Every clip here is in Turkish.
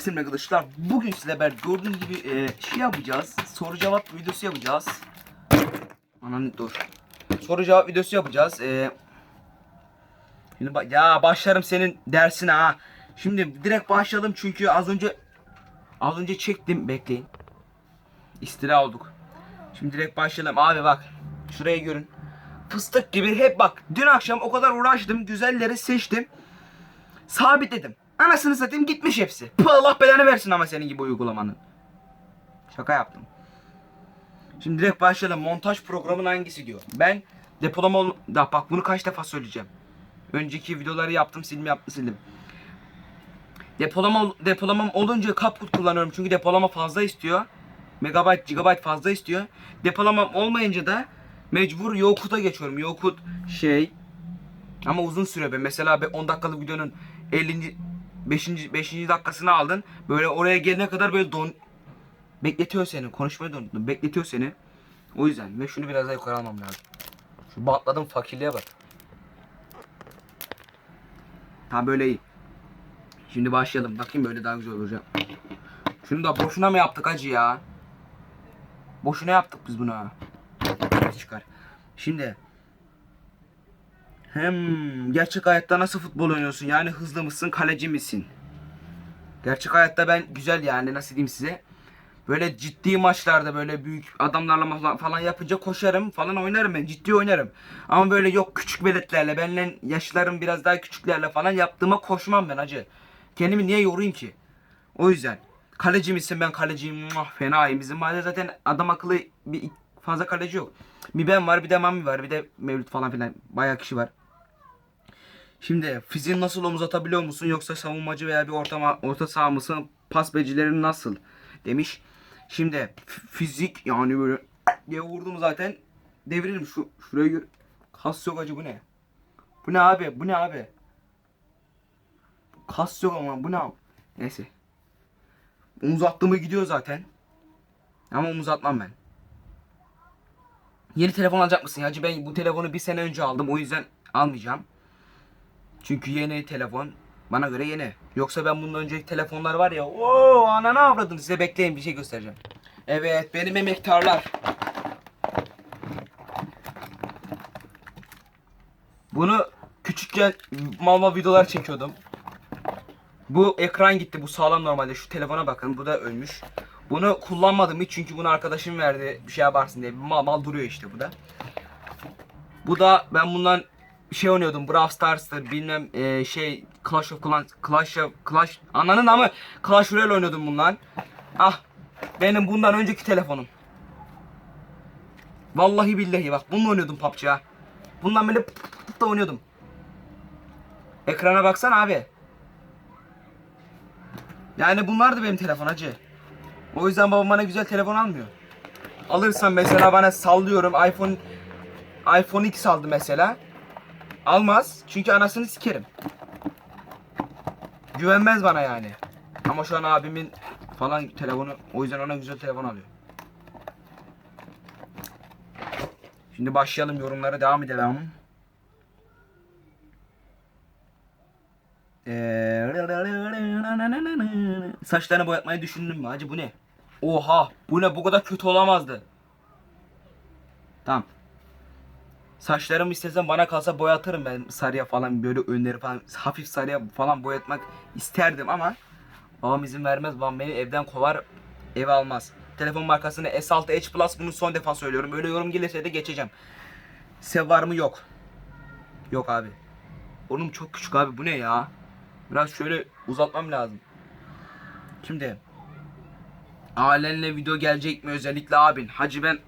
Hepsinin arkadaşlar bugün sizle beraber gördüğünüz gibi e, şey yapacağız. Soru cevap videosu yapacağız. Anan dur. Soru cevap videosu yapacağız. E, şimdi ba- ya başlarım senin dersine ha. Şimdi direkt başladım çünkü az önce az önce çektim bekleyin. İstila olduk. Şimdi direkt başlayalım abi bak. Şurayı görün. Fıstık gibi hep bak. Dün akşam o kadar uğraştım. Güzelleri seçtim. Sabitledim. Anasını satayım gitmiş hepsi. Puh, Allah belanı versin ama senin gibi uygulamanın. Şaka yaptım. Şimdi direkt başlayalım. Montaj programın hangisi diyor. Ben depolama ol... Da bak bunu kaç defa söyleyeceğim. Önceki videoları yaptım sildim yaptım sildim. Depolama depolamam olunca Capcut kullanıyorum çünkü depolama fazla istiyor. Megabyte, gigabyte fazla istiyor. Depolamam olmayınca da mecbur Yokut'a geçiyorum. Yokut şey ama uzun süre be. Mesela be 10 dakikalık videonun 50. 5. 5. dakikasını aldın. Böyle oraya gelene kadar böyle don bekletiyor seni. Konuşmayı da unuttum. Bekletiyor seni. O yüzden ve şunu biraz daha yukarı almam lazım. Şu batladım fakirliğe bak. Ha böyle iyi. Şimdi başlayalım. Bakayım böyle daha güzel olacak. Şunu da boşuna mı yaptık acı ya? Boşuna yaptık biz bunu ha. Çıkar. Şimdi hem gerçek hayatta nasıl futbol oynuyorsun? Yani hızlı mısın, kaleci misin? Gerçek hayatta ben güzel yani nasıl diyeyim size? Böyle ciddi maçlarda böyle büyük adamlarla falan- yapınca koşarım falan oynarım ben. Ciddi oynarım. Ama böyle yok küçük veletlerle benimle yaşlarım biraz daha küçüklerle falan yaptığıma koşmam ben acı. Kendimi niye yorayım ki? O yüzden. Kaleci misin ben kaleciyim. Muah, fenayım. Bizim mahallede zaten adam akıllı bir fazla kaleci yok. Bir ben var bir de Mami var bir de Mevlüt falan filan. Bayağı kişi var. Şimdi fiziğin nasıl omuz atabiliyor musun yoksa savunmacı veya bir orta, orta saha mısın? Pas becerilerin nasıl? Demiş. Şimdi fizik yani böyle diye vurdum zaten deviririm şu şuraya gör. Kas yok acı bu ne? Bu ne abi? Bu ne abi? Kas yok ama bu ne abi? Neyse. Omuz attığımı gidiyor zaten. Ama omuz atmam ben. Yeni telefon alacak mısın? Hacı ben bu telefonu bir sene önce aldım o yüzden almayacağım. Çünkü yeni telefon bana göre yeni. Yoksa ben bundan önceki telefonlar var ya o ananı avradım size bekleyin bir şey göstereceğim. Evet benim emektarlar. Bunu küçükken mal mal videolar çekiyordum. Bu ekran gitti. Bu sağlam normalde. Şu telefona bakın. Bu da ölmüş. Bunu kullanmadım hiç çünkü bunu arkadaşım verdi. Bir şey yaparsın diye. Mal mal duruyor işte bu da. Bu da ben bundan şey oynuyordum. Brawl Stars'tır bilmem eee, şey Clash of Clans, Clash of Clash ananın ama Clash Royale oynuyordum bundan. Ah benim bundan önceki telefonum. Vallahi billahi bak bununla oynuyordum PUBG ha. Bundan böyle pıt pıt pıt da oynuyordum. Ekrana baksana abi. Yani bunlardı benim telefon acı. O yüzden babam bana güzel telefon almıyor. Alırsam mesela bana sallıyorum iPhone iPhone X aldı mesela. Almaz çünkü anasını sikerim. Güvenmez bana yani. Ama şu an abimin falan telefonu o yüzden ona güzel telefon alıyor. Şimdi başlayalım yorumlara devam edelim. Ee, Saçlarını boyatmayı düşündün mü hacı bu ne? Oha bu ne bu kadar kötü olamazdı. Tamam. Saçlarımı istesem bana kalsa boyatırım ben sarıya falan böyle önleri falan hafif sarıya falan boyatmak isterdim ama babam izin vermez babam beni evden kovar eve almaz. Telefon markasını S6 Edge Plus bunu son defa söylüyorum. Böyle yorum gelirse de geçeceğim. Sev var mı yok. Yok abi. Oğlum çok küçük abi bu ne ya? Biraz şöyle uzatmam lazım. Şimdi ailenle video gelecek mi özellikle abin? Hacı ben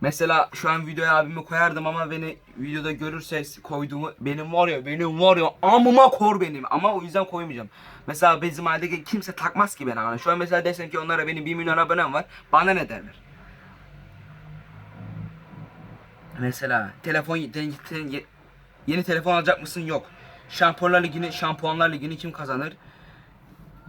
Mesela şu an videoya abimi koyardım ama beni videoda görürse koyduğumu benim var ya benim var ya amıma kor benim ama o yüzden koymayacağım. Mesela bizim ailede kimse takmaz ki beni ama şu an mesela desem ki onlara benim 1 milyon abonem var bana ne derler? Mesela telefon yeni, telefon alacak mısın? Yok. Şampiyonlar Ligi'ni, Şampuanlar Ligi'ni kim kazanır?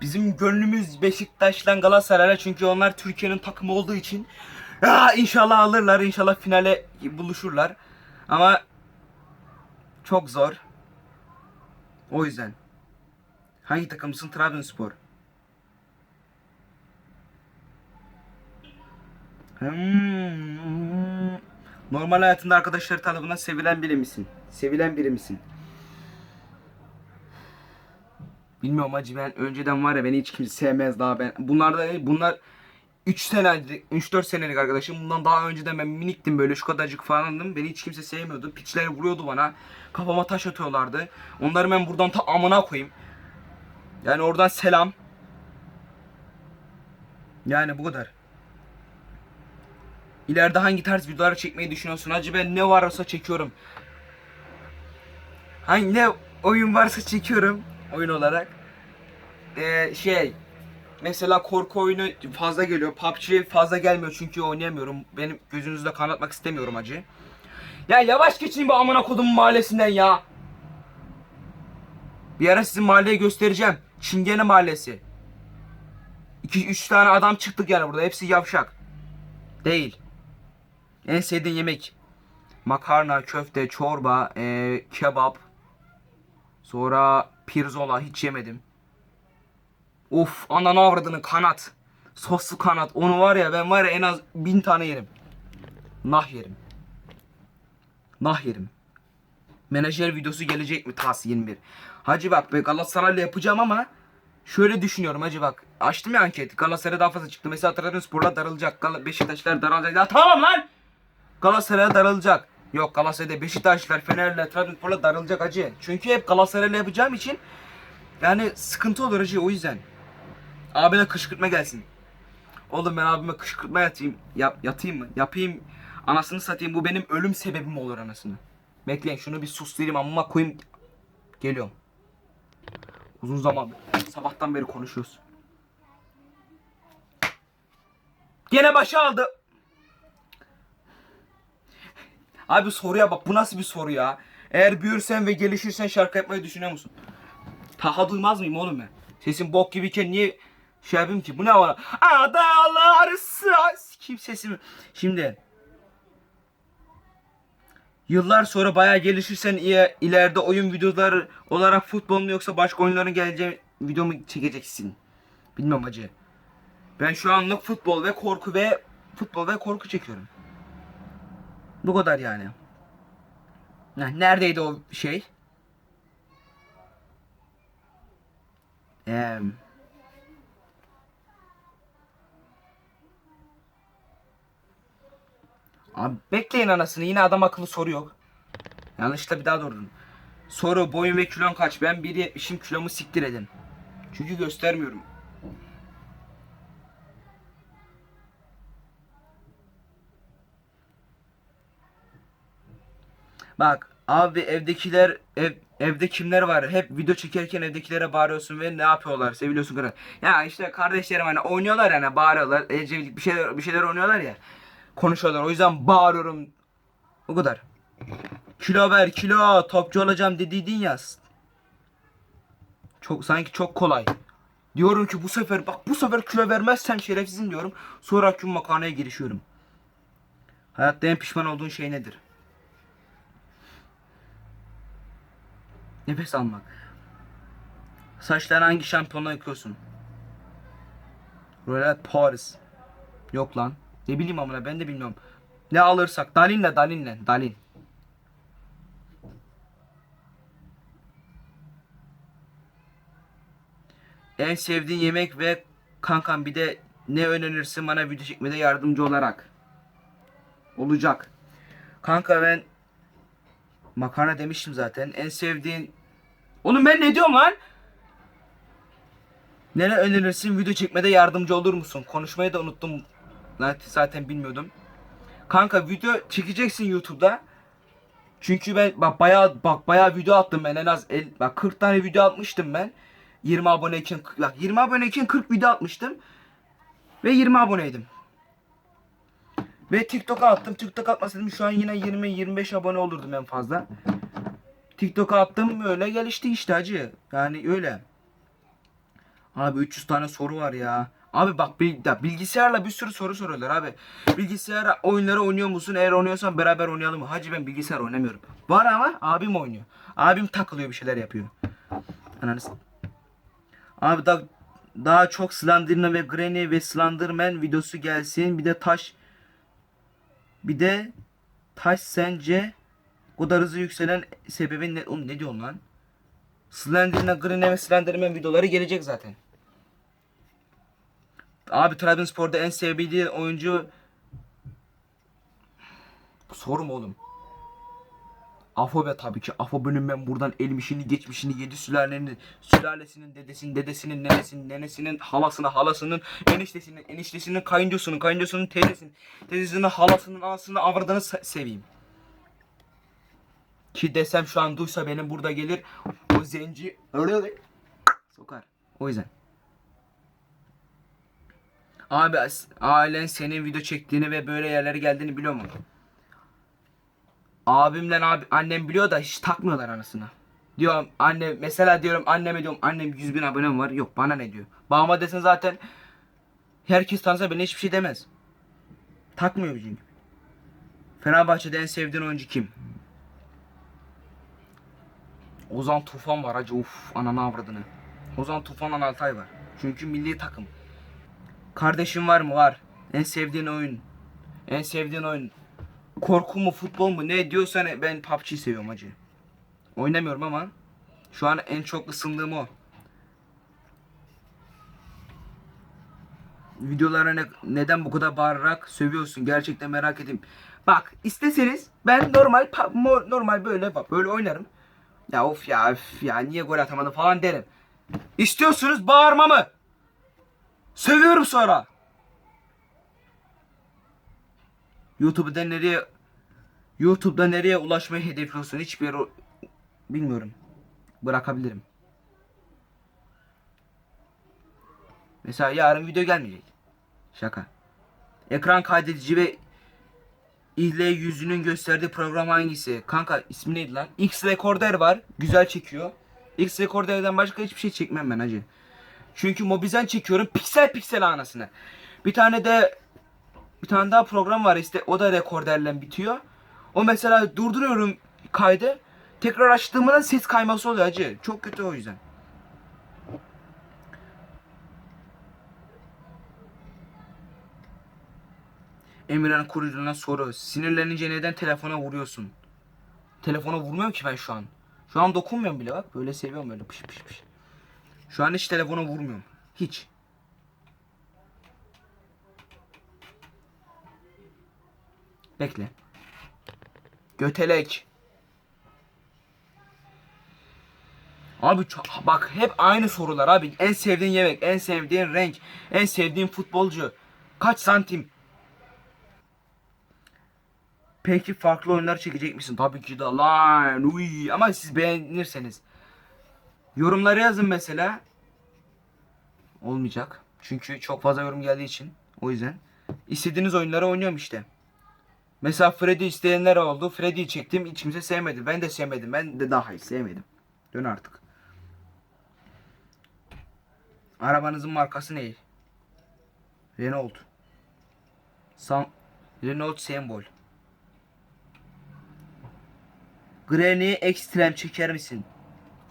Bizim gönlümüz Beşiktaş'la Galatasaray'la çünkü onlar Türkiye'nin takımı olduğu için Aa, inşallah alırlar, inşallah finale buluşurlar. Ama çok zor. O yüzden. Hangi takımsın Trabzonspor? Hmm. Normal hayatında arkadaşları tarafından sevilen biri misin? Sevilen biri misin? Bilmiyorum acı ben önceden var ya beni hiç kimse sevmez daha ben. Bunlar da bunlar 3 senelik 3-4 senelik arkadaşım. Bundan daha önceden ben miniktim böyle şu kadarcık falandım. Beni hiç kimse sevmiyordu. Piçler vuruyordu bana. Kafama taş atıyorlardı. Onları ben buradan ta amına koyayım. Yani oradan selam. Yani bu kadar. İleride hangi tarz videolar çekmeyi düşünüyorsun? Hacı ben ne varsa çekiyorum. Hangi ne oyun varsa çekiyorum oyun olarak. Ee, şey mesela korku oyunu fazla geliyor. PUBG fazla gelmiyor çünkü oynayamıyorum. Benim gözünüzde kanatmak istemiyorum hacı. Ya yavaş geçin bu amına kodum mahallesinden ya. Bir ara sizin mahalleyi göstereceğim. Çingene mahallesi. 2-3 tane adam çıktık yani burada. Hepsi yavşak. Değil. En sevdiğin yemek. Makarna, köfte, çorba, eee, kebap. Sonra pirzola hiç yemedim. Of ananı avradını kanat. Soslu kanat. Onu var ya ben var ya en az bin tane yerim. Nah yerim. Nah yerim. Menajer videosu gelecek mi TAS 21? Hacı bak be Galatasaray'la yapacağım ama şöyle düşünüyorum hacı bak. Açtım ya anket. Galatasaray daha fazla çıktı. Mesela Trabzonspor'la darılacak. Gal Beşiktaşlar darılacak. Ya tamam lan! Galatasaray'a darılacak. Yok Galatasaray'da Beşiktaşlar, Fener'le, Trabzonspor'la darılacak hacı. Çünkü hep Galatasaray'la yapacağım için yani sıkıntı olur hacı o yüzden. Abine kışkırtma gelsin. Oğlum ben abime kışkırtma yatayım. Yap, yatayım mı? Yapayım. Anasını satayım. Bu benim ölüm sebebim olur anasını. Bekleyin şunu bir susturayım amma koyayım. Geliyorum. Uzun zaman sabahtan beri konuşuyoruz. Gene başa aldı. Abi soruya bak bu nasıl bir soru ya? Eğer büyürsen ve gelişirsen şarkı yapmayı düşünüyor musun? Taha duymaz mıyım oğlum ben? Sesim bok gibiyken niye şey yapayım ki? Bu ne var? Adalar kim sesimi? Şimdi Yıllar sonra bayağı gelişirsen iyi, ileride oyun videoları olarak futbol mu yoksa başka oyunların geleceği video mu çekeceksin? Bilmem hacı. Ben şu anlık futbol ve korku ve futbol ve korku çekiyorum. Bu kadar yani. Neredeydi o şey? Eee... Abi bekleyin anasını yine adam akıllı soru yok. Yanlışlıkla bir daha durdum. Soru boyun ve kilon kaç? Ben 1.70'im kilomu siktir edin. Çünkü göstermiyorum. Bak abi evdekiler ev, evde kimler var? Hep video çekerken evdekilere bağırıyorsun ve ne yapıyorlar? Seviliyorsun kadar. Ya işte kardeşlerim hani oynuyorlar yani bağırıyorlar. Ecevlik bir şeyler bir şeyler oynuyorlar ya. Konuşuyorlar. O yüzden bağırıyorum. O kadar. Kilo ver kilo topçu olacağım dediydin ya. Çok sanki çok kolay. Diyorum ki bu sefer bak bu sefer kilo vermezsem şerefsizim diyorum. Sonra gün makarnaya girişiyorum. Hayatta en pişman olduğun şey nedir? Nefes almak. Saçları hangi şampiyonla yıkıyorsun? Royal Paris. Yok lan. Ne bileyim amına ben de bilmiyorum. Ne alırsak Dalin'le Dalin'le Dalin. En sevdiğin yemek ve kankam bir de ne önerirsin bana video çekmede yardımcı olarak. Olacak. Kanka ben makarna demiştim zaten. En sevdiğin Oğlum ben ne diyorum lan? Nere önerirsin video çekmede yardımcı olur musun? Konuşmayı da unuttum. Zaten- bilmiyordum. Kanka video çekeceksin YouTube'da. Çünkü ben bak bayağı bak bayağı video attım ben en az el, bak 40 tane video atmıştım ben. 20 aboneyken bak 20 aboneyken 40 video atmıştım. Ve 20 aboneydim. Ve TikTok'a attım. TikTok atmasaydım şu an yine 20-25 abone olurdum en fazla. TikTok'a attım öyle gelişti işte hacı. Yani öyle. Abi 300 tane soru var ya. Abi bak bil- ya bilgisayarla bir sürü soru soruyorlar abi. Bilgisayar oyunları oynuyor musun? Eğer oynuyorsan beraber oynayalım? Hacı ben bilgisayar oynamıyorum. Var ama abim oynuyor. Abim takılıyor bir şeyler yapıyor. Ananı Abi da daha çok Slenderman ve Granny ve Slenderman videosu gelsin. Bir de taş Bir de taş sence kadar hızlı yükselen sebebin ne? Oğlum ne diyorsun lan? Slenderman, Green ve Slenderman videoları gelecek zaten. Abi Trabzonspor'da en sevdiği oyuncu mu oğlum? Afo be tabii ki. Afo benim ben buradan elmişini geçmişini yedi sülalenin sülalesinin dedesinin dedesinin nenesinin nenesinin halasının halasının eniştesinin eniştesinin kayıncosunun kayıncosunun teyzesinin teyzesinin halasının anasını avradını se- seveyim. Ki desem şu an duysa benim burada gelir o zenci sokar. O yüzden. Abi ailen senin video çektiğini ve böyle yerlere geldiğini biliyor mu? Abimle abi annem biliyor da hiç takmıyorlar anasını. Diyorum anne mesela diyorum anneme diyorum annem 100 bin abonem var yok bana ne diyor. Babama desen zaten herkes tanısa beni hiçbir şey demez. Takmıyor bizim gibi. Fenerbahçe'de en sevdiğin oyuncu kim? Ozan Tufan var hacı uf ananı avradını. Ozan Tufan'la Altay var. Çünkü milli takım. Kardeşin var mı? Var. En sevdiğin oyun. En sevdiğin oyun. Korku mu futbol mu ne diyorsan ben PUBG'yi seviyorum hacı. Oynamıyorum ama şu an en çok ısındığım o. Videolara ne, neden bu kadar bağırarak sövüyorsun gerçekten merak edeyim. Bak isteseniz ben normal normal böyle böyle oynarım. Ya of ya of ya niye gol atamadım falan derim. İstiyorsunuz bağırmamı. Sövüyorum sonra. YouTube'da nereye YouTube'da nereye ulaşmayı hedefliyorsun? Hiçbir yere bilmiyorum. Bırakabilirim. Mesela yarın video gelmeyecek. Şaka. Ekran kaydedici ve İhle yüzünün gösterdiği program hangisi? Kanka ismi neydi lan? X Recorder var. Güzel çekiyor. X Recorder'den başka hiçbir şey çekmem ben hacı. Çünkü Mobizen çekiyorum piksel piksel anasını. Bir tane de bir tane daha program var işte o da rekorderle bitiyor. O mesela durduruyorum kaydı. Tekrar açtığımda ses kayması oluyor hacı. Çok kötü o yüzden. Emirhan Kurucu'na soru. Sinirlenince neden telefona vuruyorsun? Telefona vurmuyorum ki ben şu an. Şu an dokunmuyorum bile bak. Böyle seviyorum böyle pış pış pış. Şu an hiç telefona vurmuyorum. Hiç. Bekle. Götelek. Abi bak hep aynı sorular abi. En sevdiğin yemek, en sevdiğin renk, en sevdiğin futbolcu. Kaç santim? Peki farklı oyunlar çekecek misin? Tabii ki de lan. Uy. Ama siz beğenirseniz. Yorumlara yazın mesela. Olmayacak. Çünkü çok fazla yorum geldiği için. O yüzden. İstediğiniz oyunları oynuyorum işte. Mesela Freddy isteyenler oldu. Freddy'yi çektim. Hiç kimse sevmedi. Ben de sevmedim. Ben de daha iyi sevmedim. Dön artık. Arabanızın markası ne? Renault. Sam Renault Sembol. Granny Extreme çeker misin?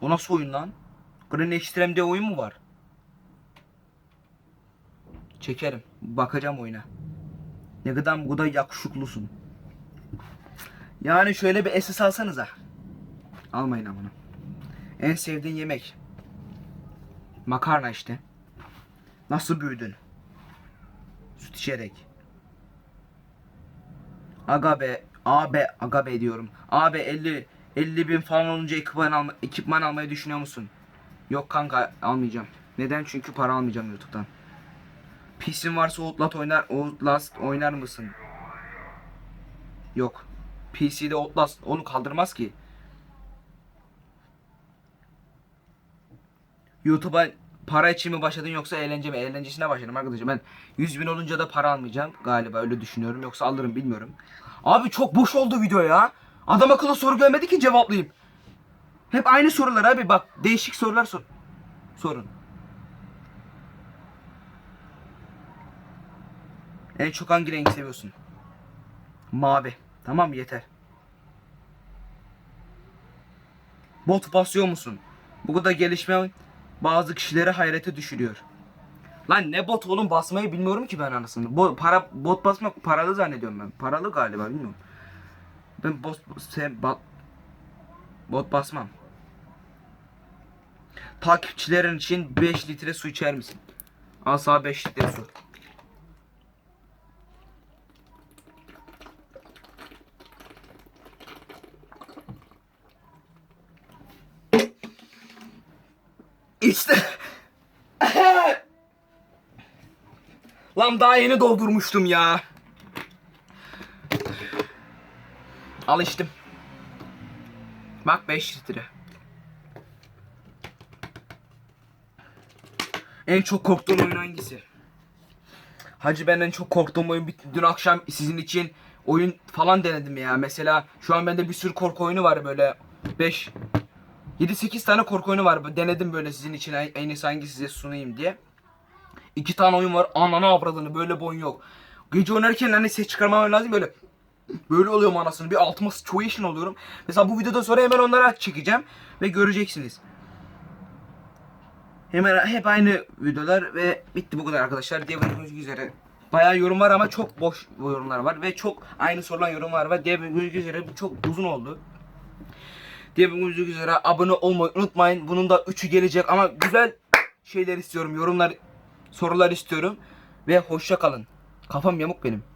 O nasıl oyun lan? Granny Extreme diye oyun mu var? Çekerim. Bakacağım oyuna. Ne kadar bu kadar yakışıklısın. Yani şöyle bir SS alsanıza. Almayın amına. En sevdiğin yemek. Makarna işte. Nasıl büyüdün? Süt içerek. Aga be, AB, aga be diyorum. Abi 50 50 bin falan olunca ekipman, alma, ekipman almayı düşünüyor musun? Yok kanka almayacağım. Neden? Çünkü para almayacağım YouTube'dan. PC'in varsa Outlast oynar, Outlast oynar mısın? Yok. PC'de Outlast onu kaldırmaz ki. YouTube'a para için mi başladın yoksa eğlence mi? Eğlencesine başladım arkadaşım. Ben 100 bin olunca da para almayacağım. Galiba öyle düşünüyorum. Yoksa alırım bilmiyorum. Abi çok boş oldu video ya. Adam akıllı soru gelmedi ki cevaplayayım. Hep aynı sorular abi bak. Değişik sorular sor. Sorun. En çok hangi rengi seviyorsun? Mavi. Tamam yeter. Bot basıyor musun? Bu kadar gelişme bazı kişileri hayrete düşürüyor. Lan ne bot oğlum basmayı bilmiyorum ki ben anasını. Bo para bot basmak paralı zannediyorum ben. Paralı galiba bilmiyorum. Ben bot sen ba- bot basmam. Takipçilerin için 5 litre su içer misin? Al sana 5 litre su. İşte. Lan daha yeni doldurmuştum ya. Al içtim. Bak 5 litre. En çok korktuğun oyun hangisi? Hacı ben en çok korktuğum oyun dün akşam sizin için oyun falan denedim ya. Mesela şu an bende bir sürü korku oyunu var böyle 5 7-8 tane korku oyunu var. Denedim böyle sizin için en iyisi hangi size sunayım diye. İki tane oyun var. Ananı avradını böyle bir oyun yok. Gece oynarken hani ses çıkarmam lazım böyle. Böyle oluyorum anasını. Bir altıma situation oluyorum. Mesela bu videodan sonra hemen onları çekeceğim. Ve göreceksiniz. Hemen hep aynı videolar ve bitti bu kadar arkadaşlar. Diye gördüğünüz üzere. Bayağı yorum var ama çok boş yorumlar var. Ve çok aynı sorulan yorumlar var. Diye gördüğünüz üzere çok uzun oldu. Diye gördüğünüz üzere abone olmayı unutmayın. Bunun da üçü gelecek ama güzel şeyler istiyorum. Yorumlar, sorular istiyorum. Ve hoşça kalın. Kafam yamuk benim.